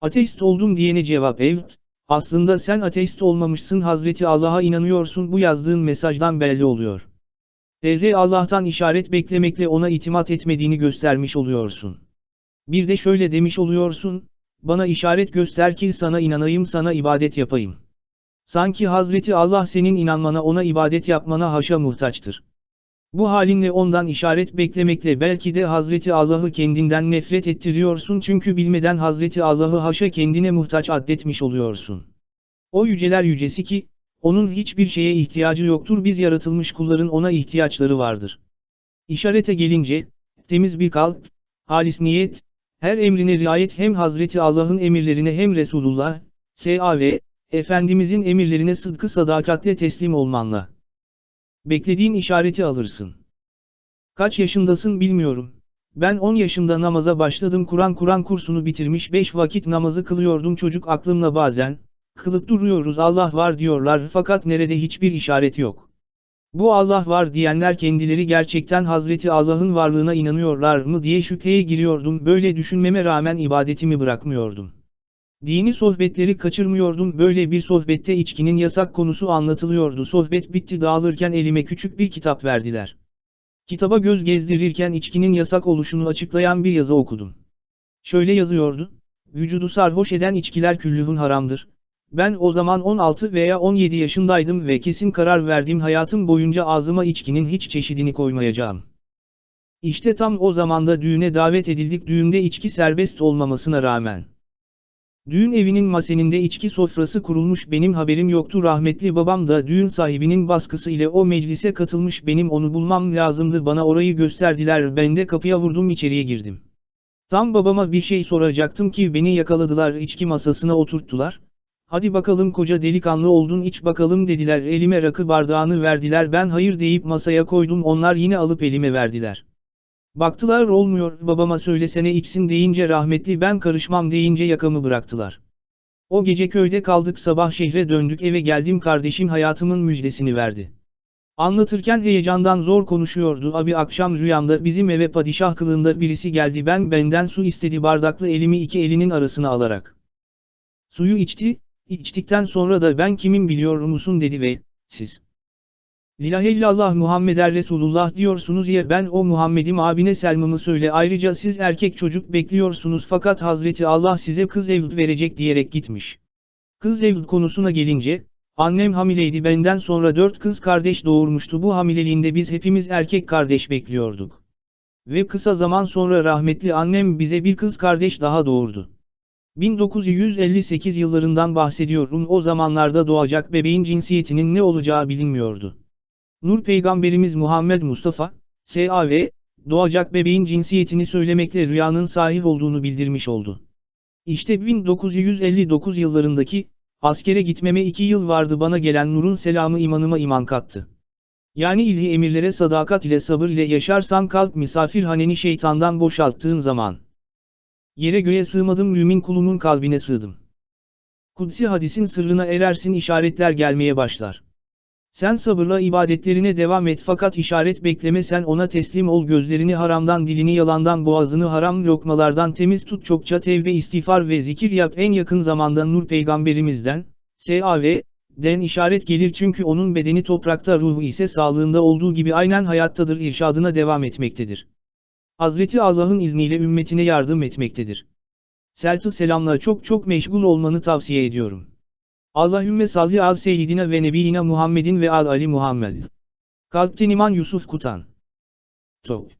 Ateist oldum diyene cevap evet, aslında sen ateist olmamışsın Hazreti Allah'a inanıyorsun bu yazdığın mesajdan belli oluyor. TZ Allah'tan işaret beklemekle ona itimat etmediğini göstermiş oluyorsun. Bir de şöyle demiş oluyorsun, bana işaret göster ki sana inanayım sana ibadet yapayım. Sanki Hazreti Allah senin inanmana ona ibadet yapmana haşa muhtaçtır. Bu halinle ondan işaret beklemekle belki de Hazreti Allah'ı kendinden nefret ettiriyorsun çünkü bilmeden Hazreti Allah'ı haşa kendine muhtaç addetmiş oluyorsun. O yüceler yücesi ki, onun hiçbir şeye ihtiyacı yoktur biz yaratılmış kulların ona ihtiyaçları vardır. İşarete gelince, temiz bir kalp, halis niyet, her emrine riayet hem Hazreti Allah'ın emirlerine hem Resulullah, S.A.V. Efendimizin emirlerine sıdkı sadakatle teslim olmanla. Beklediğin işareti alırsın. Kaç yaşındasın bilmiyorum. Ben 10 yaşında namaza başladım Kur'an Kur'an kursunu bitirmiş 5 vakit namazı kılıyordum çocuk aklımla bazen, kılıp duruyoruz Allah var diyorlar fakat nerede hiçbir işaret yok. Bu Allah var diyenler kendileri gerçekten Hazreti Allah'ın varlığına inanıyorlar mı diye şüpheye giriyordum böyle düşünmeme rağmen ibadetimi bırakmıyordum. Dini sohbetleri kaçırmıyordum böyle bir sohbette içkinin yasak konusu anlatılıyordu sohbet bitti dağılırken elime küçük bir kitap verdiler. Kitaba göz gezdirirken içkinin yasak oluşunu açıklayan bir yazı okudum. Şöyle yazıyordu, vücudu sarhoş eden içkiler küllühün haramdır. Ben o zaman 16 veya 17 yaşındaydım ve kesin karar verdim hayatım boyunca ağzıma içkinin hiç çeşidini koymayacağım. İşte tam o zamanda düğüne davet edildik düğünde içki serbest olmamasına rağmen. Düğün evinin maseninde içki sofrası kurulmuş benim haberim yoktu. Rahmetli babam da düğün sahibinin baskısı ile o meclise katılmış. Benim onu bulmam lazımdı. Bana orayı gösterdiler. Ben de kapıya vurdum içeriye girdim. Tam babama bir şey soracaktım ki beni yakaladılar içki masasına oturttular. Hadi bakalım koca delikanlı oldun iç bakalım dediler. Elime rakı bardağını verdiler. Ben hayır deyip masaya koydum. Onlar yine alıp elime verdiler. Baktılar olmuyor babama söylesene içsin deyince rahmetli ben karışmam deyince yakamı bıraktılar. O gece köyde kaldık sabah şehre döndük eve geldim kardeşim hayatımın müjdesini verdi. Anlatırken heyecandan zor konuşuyordu abi akşam rüyamda bizim eve padişah kılığında birisi geldi ben benden su istedi bardaklı elimi iki elinin arasına alarak. Suyu içti, içtikten sonra da ben kimin biliyor musun dedi ve, siz. Lillahi illallah Muhammeder Resulullah diyorsunuz ya ben o Muhammed'im abine Selma'mı söyle ayrıca siz erkek çocuk bekliyorsunuz fakat Hazreti Allah size kız evlat verecek diyerek gitmiş. Kız evlat konusuna gelince, annem hamileydi benden sonra dört kız kardeş doğurmuştu bu hamileliğinde biz hepimiz erkek kardeş bekliyorduk. Ve kısa zaman sonra rahmetli annem bize bir kız kardeş daha doğurdu. 1958 yıllarından bahsediyorum o zamanlarda doğacak bebeğin cinsiyetinin ne olacağı bilinmiyordu. Nur Peygamberimiz Muhammed Mustafa, S.A.V., doğacak bebeğin cinsiyetini söylemekle rüyanın sahih olduğunu bildirmiş oldu. İşte 1959 yıllarındaki, askere gitmeme iki yıl vardı bana gelen nurun selamı imanıma iman kattı. Yani ilhi emirlere sadakat ile sabır ile yaşarsan kalp misafirhaneni şeytandan boşalttığın zaman. Yere göğe sığmadım mümin kulumun kalbine sığdım. Kudsi hadisin sırrına erersin işaretler gelmeye başlar. Sen sabırla ibadetlerine devam et fakat işaret bekleme sen ona teslim ol gözlerini haramdan dilini yalandan boğazını haram lokmalardan temiz tut çokça tevbe istiğfar ve zikir yap en yakın zamanda Nur peygamberimizden, S.A.V. den işaret gelir çünkü onun bedeni toprakta ruhu ise sağlığında olduğu gibi aynen hayattadır irşadına devam etmektedir. Hazreti Allah'ın izniyle ümmetine yardım etmektedir. Seltı selamla çok çok meşgul olmanı tavsiye ediyorum. Allahümme salli al seyyidina ve nebiyina Muhammedin ve al Ali Muhammed. Kalpten iman Yusuf Kutan. Top.